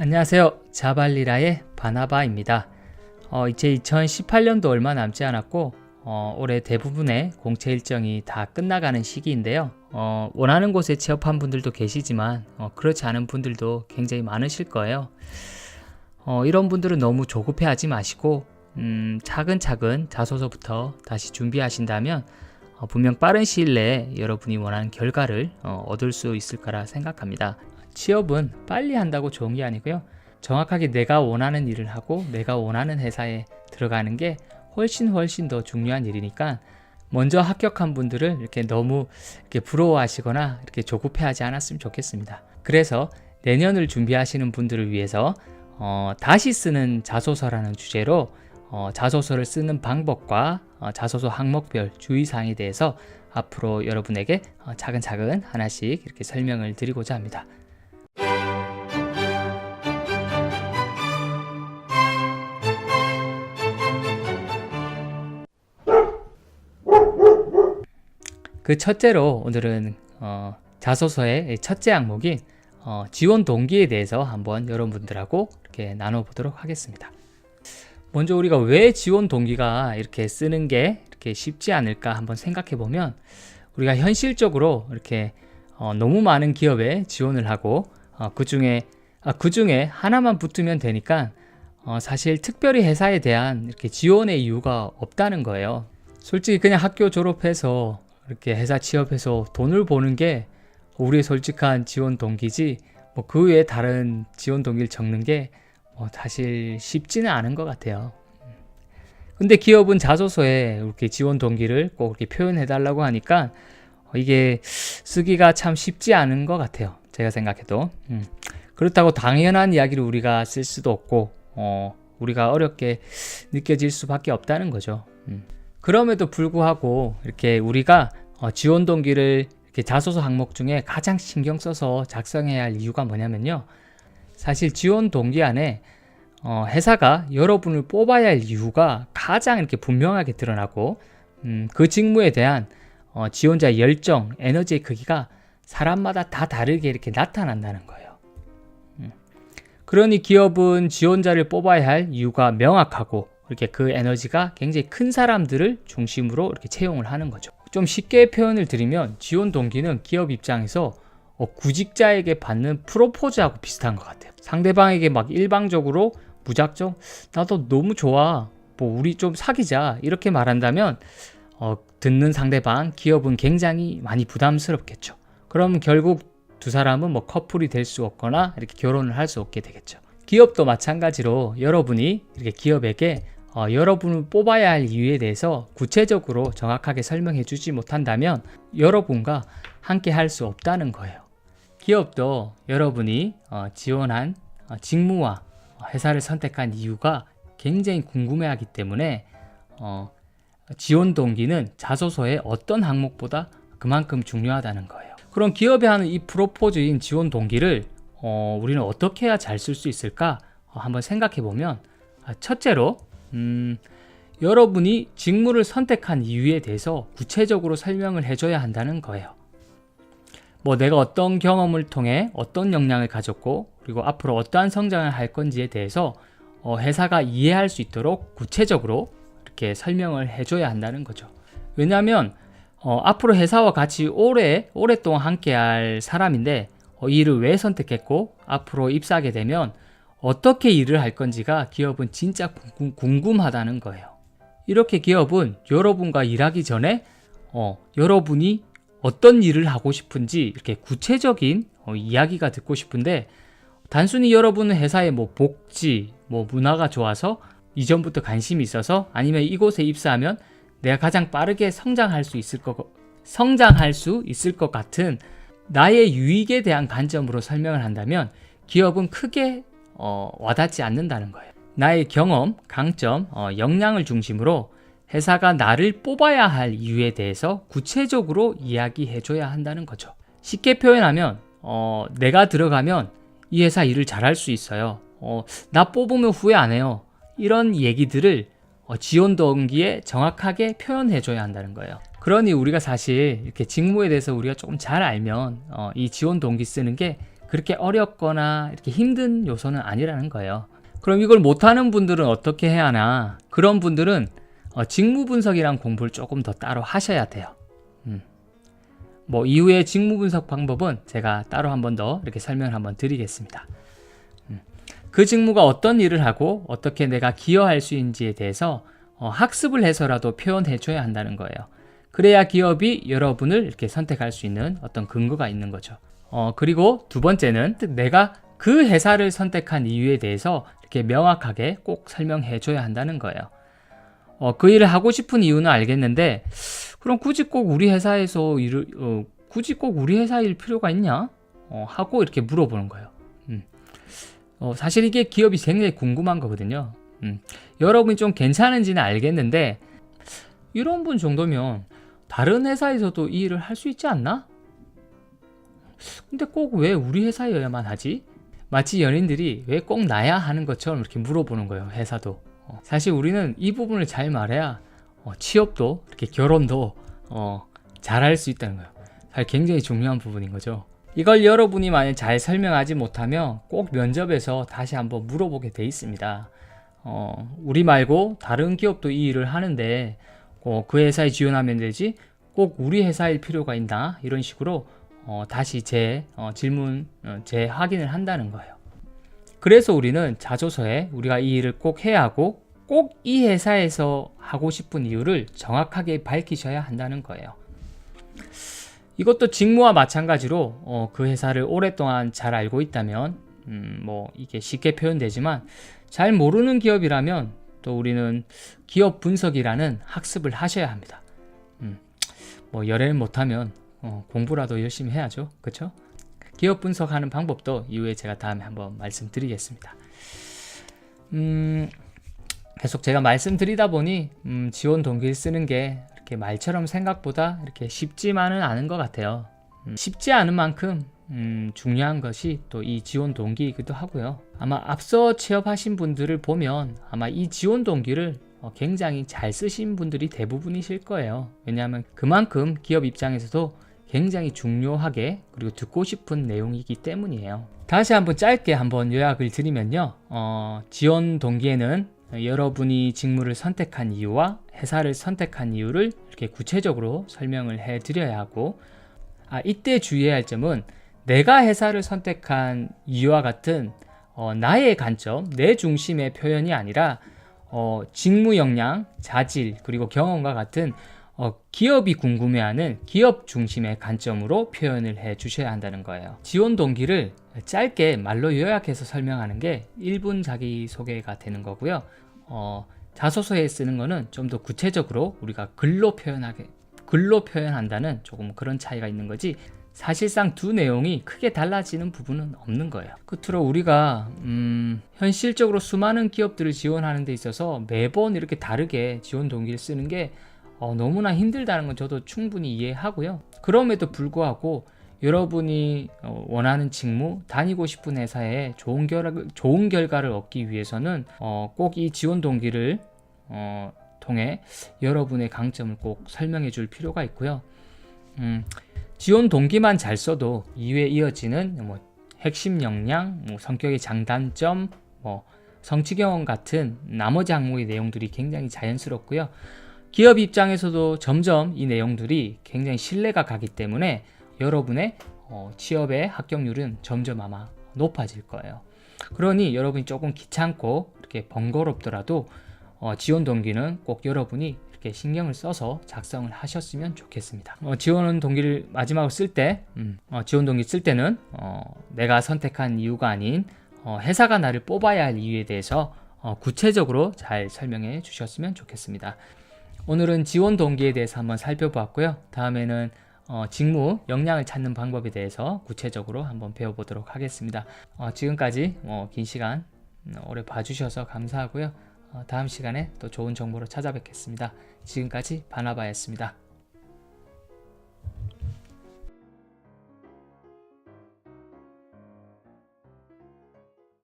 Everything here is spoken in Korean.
안녕하세요. 자발리라의 바나바입니다. 어, 이제 2018년도 얼마 남지 않았고 어, 올해 대부분의 공채 일정이 다 끝나가는 시기인데요. 어, 원하는 곳에 취업한 분들도 계시지만 어, 그렇지 않은 분들도 굉장히 많으실 거예요. 어, 이런 분들은 너무 조급해하지 마시고 음, 차근차근 자소서부터 다시 준비하신다면 어, 분명 빠른 시일 내에 여러분이 원하는 결과를 어, 얻을 수 있을 거라 생각합니다. 취업은 빨리 한다고 좋은 게 아니고요. 정확하게 내가 원하는 일을 하고 내가 원하는 회사에 들어가는 게 훨씬 훨씬 더 중요한 일이니까 먼저 합격한 분들을 이렇게 너무 이렇게 부러워하시거나 이렇게 조급해하지 않았으면 좋겠습니다. 그래서 내년을 준비하시는 분들을 위해서 어, 다시 쓰는 자소서라는 주제로 어, 자소서를 쓰는 방법과 어, 자소서 항목별 주의사항에 대해서 앞으로 여러분에게 어, 차근차근 하나씩 이렇게 설명을 드리고자 합니다. 그 첫째로 오늘은 어, 자소서의 첫째 항목인 어, 지원 동기에 대해서 한번 여러분들하고 이렇게 나눠보도록 하겠습니다. 먼저 우리가 왜 지원 동기가 이렇게 쓰는 게 이렇게 쉽지 않을까 한번 생각해 보면 우리가 현실적으로 이렇게 어, 너무 많은 기업에 지원을 하고 어, 그 중에 아, 그 중에 하나만 붙으면 되니까 어, 사실 특별히 회사에 대한 이렇게 지원의 이유가 없다는 거예요. 솔직히 그냥 학교 졸업해서 이렇게 회사 취업해서 돈을 버는 게 우리의 솔직한 지원 동기지 뭐 그 외에 다른 지원 동기를 적는 게 뭐 사실 쉽지는 않은 것 같아요. 근데 기업은 자소서에 이렇게 지원 동기를 꼭 이렇게 표현해 달라고 하니까 어, 이게 쓰기가 참 쉽지 않은 것 같아요. 제가 생각해도. 음. 그렇다고 당연한 이야기를 우리가 쓸 수도 없고, 어, 우리가 어렵게 느껴질 수밖에 없다는 거죠. 음. 그럼에도 불구하고 이렇게 우리가 어, 지원 동기를 이렇게 자소서 항목 중에 가장 신경 써서 작성해야 할 이유가 뭐냐면요. 사실 지원 동기 안에 어, 회사가 여러분을 뽑아야 할 이유가 가장 이렇게 분명하게 드러나고 음, 그 직무에 대한 어, 지원자의 열정, 에너지의 크기가 사람마다 다 다르게 이렇게 나타난다는 거예요. 음. 그러니 기업은 지원자를 뽑아야 할 이유가 명확하고 이렇게 그 에너지가 굉장히 큰 사람들을 중심으로 이렇게 채용을 하는 거죠. 좀 쉽게 표현을 드리면 지원 동기는 기업 입장에서 어, 구직자에게 받는 프로포즈하고 비슷한 것 같아요. 상대방에게 막 일방적으로 무작정 나도 너무 좋아. 뭐 우리 좀 사귀자 이렇게 말한다면 어, 듣는 상대방 기업은 굉장히 많이 부담스럽겠죠. 그럼 결국 두 사람은 뭐 커플이 될 수 없거나 이렇게 결혼을 할 수 없게 되겠죠. 기업도 마찬가지로 여러분이 이렇게 기업에게 어, 여러분을 뽑아야 할 이유에 대해서 구체적으로 정확하게 설명해 주지 못한다면 여러분과 함께 할 수 없다는 거예요. 기업도 여러분이 어, 지원한 어, 직무와 회사를 선택한 이유가 굉장히 궁금해하기 때문에 어, 지원 동기는 자소서의 어떤 항목보다 그만큼 중요하다는 거예요. 그럼 기업이 하는 이 프로포즈인 지원 동기를 어, 우리는 어떻게 해야 잘 쓸 수 있을까? 어, 한번 생각해 보면 아, 첫째로 음, 여러분이 직무를 선택한 이유에 대해서 구체적으로 설명을 해줘야 한다는 거예요. 뭐 내가 어떤 경험을 통해 어떤 역량을 가졌고 그리고 앞으로 어떠한 성장을 할 건지에 대해서 어, 회사가 이해할 수 있도록 구체적으로 이렇게 설명을 해줘야 한다는 거죠. 왜냐하면 어, 앞으로 회사와 같이 오래 오랫동안 함께할 사람인데 어, 이 일을 왜 선택했고 앞으로 입사하게 되면 어떻게 일을 할 건지가 기업은 진짜 궁금, 궁금 하다는 거예요. 이렇게 기업은 여러분과 일하기 전에 어, 여러분이 어떤 일을 하고 싶은지 이렇게 구체적인 어, 이야기가 듣고 싶은데 단순히 여러분은 회사의 뭐 복지, 뭐 문화가 좋아서 이전부터 관심이 있어서 아니면 이곳에 입사하면 내가 가장 빠르게 성장할 수 있을 것 성장할 수 있을 것 같은 나의 유익에 대한 관점으로 설명을 한다면 기업은 크게 어, 와닿지 않는다는 거예요. 나의 경험, 강점, 어, 역량을 중심으로 회사가 나를 뽑아야 할 이유에 대해서 구체적으로 이야기해줘야 한다는 거죠. 쉽게 표현하면 어, 내가 들어가면 이 회사 일을 잘할 수 있어요. 어, 나 뽑으면 후회 안 해요. 이런 얘기들을 어, 지원 동기에 정확하게 표현해줘야 한다는 거예요. 그러니 우리가 사실 이렇게 직무에 대해서 우리가 조금 잘 알면 어, 이 지원 동기 쓰는 게 그렇게 어렵거나 이렇게 힘든 요소는 아니라는 거예요. 그럼 이걸 못하는 분들은 어떻게 해야 하나? 그런 분들은 어, 직무 분석이란 공부를 조금 더 따로 하셔야 돼요. 음. 뭐 이후에 직무 분석 방법은 제가 따로 한 번 더 이렇게 설명을 한번 드리겠습니다. 음. 그 직무가 어떤 일을 하고 어떻게 내가 기여할 수 있는지에 대해서 어, 학습을 해서라도 표현해 줘야 한다는 거예요. 그래야 기업이 여러분을 이렇게 선택할 수 있는 어떤 근거가 있는 거죠. 어, 그리고 두 번째는 내가 그 회사를 선택한 이유에 대해서 이렇게 명확하게 꼭 설명해 줘야 한다는 거예요. 어, 그 일을 하고 싶은 이유는 알겠는데, 그럼 굳이 꼭 우리 회사에서 일을, 어, 굳이 꼭 우리 회사 일 필요가 있냐? 어, 하고 이렇게 물어보는 거예요. 음. 어, 사실 이게 기업이 굉장히 궁금한 거거든요. 음. 여러분이 좀 괜찮은지는 알겠는데, 이런 분 정도면 다른 회사에서도 이 일을 할 수 있지 않나? 근데 꼭 왜 우리 회사여야만 하지? 마치 연인들이 왜 꼭 나야 하는 것처럼 이렇게 물어보는 거예요, 회사도. 어, 사실 우리는 이 부분을 잘 말해야 어, 취업도 이렇게 결혼도 어, 잘할 수 있다는 거예요. 사실 굉장히 중요한 부분인 거죠. 이걸 여러분이 만약 잘 설명하지 못하면 꼭 면접에서 다시 한번 물어보게 돼 있습니다. 어, 우리 말고 다른 기업도 이 일을 하는데 어, 그 회사에 지원하면 되지 꼭 우리 회사일 필요가 있나 이런 식으로 어, 다시 재 어, 질문 어, 재확인을 한다는 거예요. 그래서 우리는 자조서에 우리가 이 일을 꼭 해야 하고 꼭 이 회사에서 하고 싶은 이유를 정확하게 밝히셔야 한다는 거예요. 이것도 직무와 마찬가지로 어, 그 회사를 오랫동안 잘 알고 있다면 음, 뭐 이게 쉽게 표현되지만 잘 모르는 기업이라면 또 우리는 기업 분석이라는 학습을 하셔야 합니다. 음, 뭐 열애를 못하면 어, 공부라도 열심히 해야죠. 그렇죠? 기업 분석하는 방법도 이후에 제가 다음에 한번 말씀드리겠습니다. 음, 계속 제가 말씀드리다 보니 음, 지원 동기를 쓰는 게 이렇게 말처럼 생각보다 이렇게 쉽지만은 않은 것 같아요. 음, 쉽지 않은 만큼 음, 중요한 것이 또 이 지원 동기이기도 하고요. 아마 앞서 취업하신 분들을 보면 아마 이 지원 동기를 어, 굉장히 잘 쓰신 분들이 대부분이실 거예요. 왜냐하면 그만큼 기업 입장에서도 굉장히 중요하게 그리고 듣고 싶은 내용이기 때문이에요. 다시 한번 짧게 한번 요약을 드리면요. 어, 지원 동기에는 여러분이 직무를 선택한 이유와 회사를 선택한 이유를 이렇게 구체적으로 설명을 해 드려야 하고 아, 이때 주의해야 할 점은 내가 회사를 선택한 이유와 같은 어, 나의 관점, 내 중심의 표현이 아니라 어, 직무 역량, 자질, 그리고 경험과 같은 어, 기업이 궁금해하는 기업 중심의 관점으로 표현을 해 주셔야 한다는 거예요. 지원 동기를 짧게 말로 요약해서 설명하는 게 1분 자기소개가 되는 거고요. 어, 자소서에 쓰는 거는 좀 더 구체적으로 우리가 글로 표현하게 글로 표현한다는 조금 그런 차이가 있는 거지 사실상 두 내용이 크게 달라지는 부분은 없는 거예요. 끝으로 우리가 음, 현실적으로 수많은 기업들을 지원하는 데 있어서 매번 이렇게 다르게 지원 동기를 쓰는 게 어, 너무나 힘들다는 건 저도 충분히 이해하고요. 그럼에도 불구하고 여러분이 어, 원하는 직무, 다니고 싶은 회사에 좋은, 결, 좋은 결과를 얻기 위해서는 어, 꼭 이 지원 동기를 어, 통해 여러분의 강점을 꼭 설명해 줄 필요가 있고요. 음, 지원 동기만 잘 써도 이후에 이어지는 뭐 핵심 역량, 뭐 성격의 장단점, 뭐 성취 경험 같은 나머지 항목의 내용들이 굉장히 자연스럽고요. 기업 입장에서도 점점 이 내용들이 굉장히 신뢰가 가기 때문에 여러분의 어, 취업의 합격률은 점점 아마 높아질 거예요. 그러니 여러분이 조금 귀찮고 이렇게 번거롭더라도 어, 지원 동기는 꼭 여러분이 이렇게 신경을 써서 작성을 하셨으면 좋겠습니다. 어, 지원 동기를 마지막으로 쓸 때 음, 어, 지원 동기 쓸 때는 어, 내가 선택한 이유가 아닌 어, 회사가 나를 뽑아야 할 이유에 대해서 어, 구체적으로 잘 설명해 주셨으면 좋겠습니다. 오늘은 지원 동기에 대해서 한번 살펴보았고요. 다음에는 어, 직무, 역량을 찾는 방법에 대해서 구체적으로 한번 배워보도록 하겠습니다. 어, 지금까지 어, 긴 시간 음, 오래 봐주셔서 감사하고요. 어, 다음 시간에 또 좋은 정보로 찾아뵙겠습니다. 지금까지 바나바였습니다.